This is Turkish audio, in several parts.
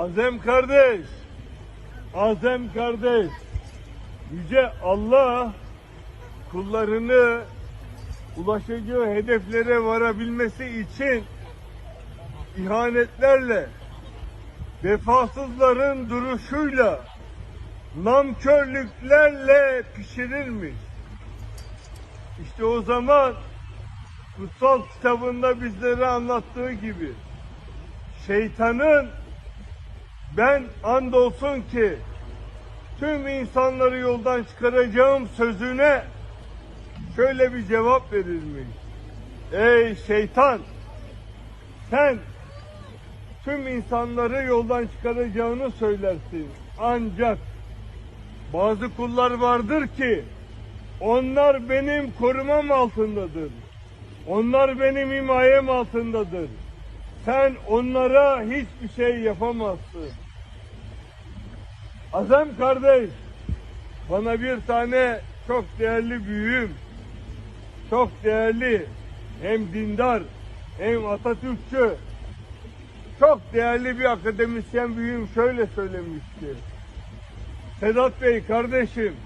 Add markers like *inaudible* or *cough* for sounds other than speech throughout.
Azem kardeş, Azem kardeş, Yüce Allah kullarını ulaşacağı hedeflere varabilmesi için ihanetlerle, vefasızların duruşuyla, namkörlüklerle pişirilmiş. İşte o zaman kutsal kitabında bizlere anlattığı gibi şeytanın ben andolsun ki tüm insanları yoldan çıkaracağım sözüne şöyle bir cevap verilmiş. Ey şeytan sen tüm insanları yoldan çıkaracağını söylersin. Ancak bazı kullar vardır ki onlar benim korumam altındadır. Onlar benim himayem altındadır. Sen onlara hiçbir şey yapamazsın. Azem kardeş, bana bir tane çok değerli büyüğüm, çok değerli hem dindar hem Atatürkçü, çok değerli bir akademisyen büyüğüm şöyle söylemişti. Sedat Bey kardeşim,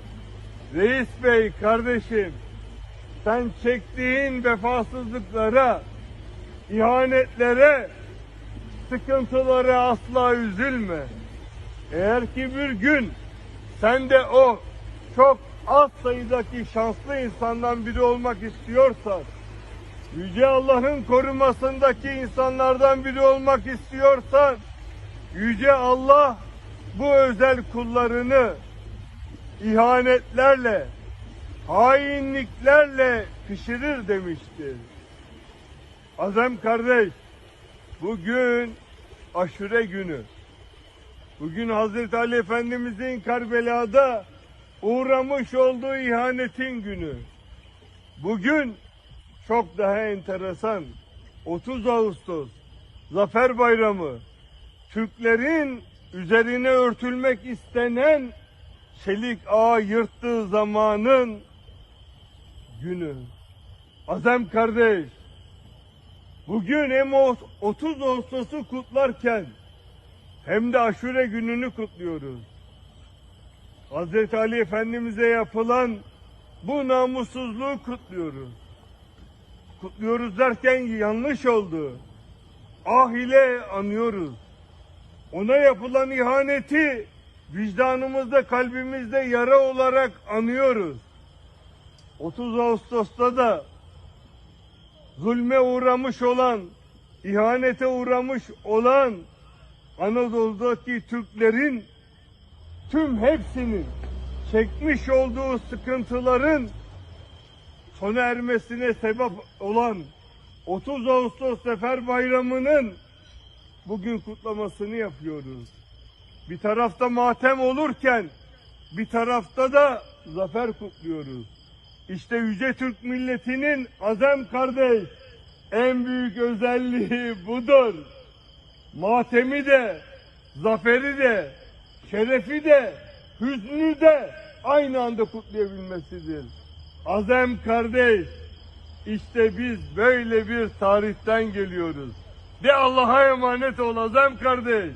Reis Bey kardeşim, sen çektiğin vefasızlıklara, ihanetlere, sıkıntılara asla üzülme. Eğer ki bir gün sen de o çok az sayıdaki şanslı insandan biri olmak istiyorsan, Yüce Allah'ın korumasındaki insanlardan biri olmak istiyorsan, Yüce Allah bu özel kullarını ihanetlerle, hainliklerle pişirir demiştir. Azem kardeş, bugün aşure günü. Bugün Hazreti Ali Efendimizin Karbela'da uğramış olduğu ihanetin günü. Bugün çok daha enteresan 30 Ağustos Zafer Bayramı Türklerin üzerine örtülmek istenen çelik ağa yırttığı zamanın günü. Azem kardeş, bugün hem o 30 Ağustos'u kutlarken hem de aşure gününü kutluyoruz. Hazreti Ali Efendimiz'e yapılan bu namussuzluğu kutluyoruz. Kutluyoruz derken yanlış oldu. Ah ile anıyoruz. Ona yapılan ihaneti vicdanımızda, kalbimizde yara olarak anıyoruz. 30 Ağustos'ta da zulme uğramış olan, ihanete uğramış olan Anadolu'daki Türklerin tüm hepsinin çekmiş olduğu sıkıntıların sona ermesine sebep olan 30 Ağustos Sefer Bayramı'nın bugün kutlamasını yapıyoruz. Bir tarafta matem olurken bir tarafta da zafer kutluyoruz. İşte Yüce Türk milletinin azem kardeş en büyük özelliği *laughs* budur. Matemi de, zaferi de, şerefi de, hüznü de aynı anda kutlayabilmesidir. Azem kardeş, işte biz böyle bir tarihten geliyoruz. De Allah'a emanet ol Azem kardeş.